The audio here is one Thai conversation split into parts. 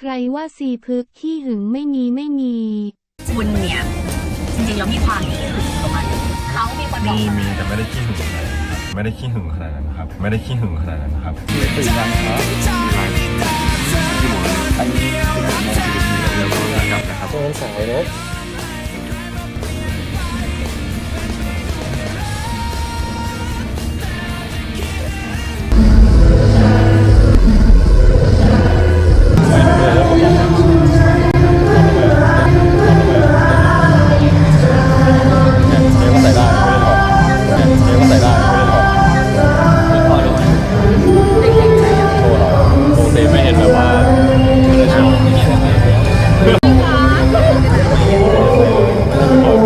ใครว่าซีพึกขี้หึงไม่มีไม่มี คุณเนี่ยจริงๆแล้วมีความขี้หึงประมาณนึงเขามีคนบอมีกมีแต่ไม่ได้ขี้หึงขนาดนั้นครับไม่ได้ขี้หึงขนาดนั้นครับไม่ได้ขี้หึงขนาดนั้นครับตื่นยังครับที่หมออันนี้ที่หมอมองดูดีแล้วก็กลับนะครับเชิญสายรถเ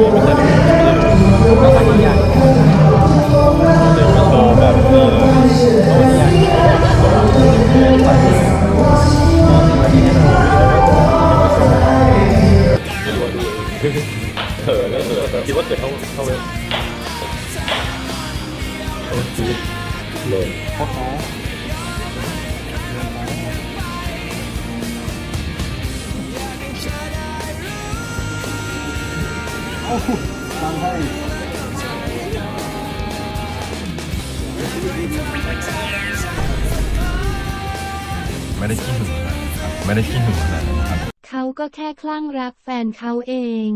เดี๋ยวมาโชว์แบบนี้เลยเขินแล้วเขินคิดว่าเขินเท่าเท่าเลยเลยพ่อ ทำให้ไม่ได้ขี้หึงนะครับไม่ได้ขี้หึงนะครับ เขาก็แค่คลั่งรักแฟนเขาเอง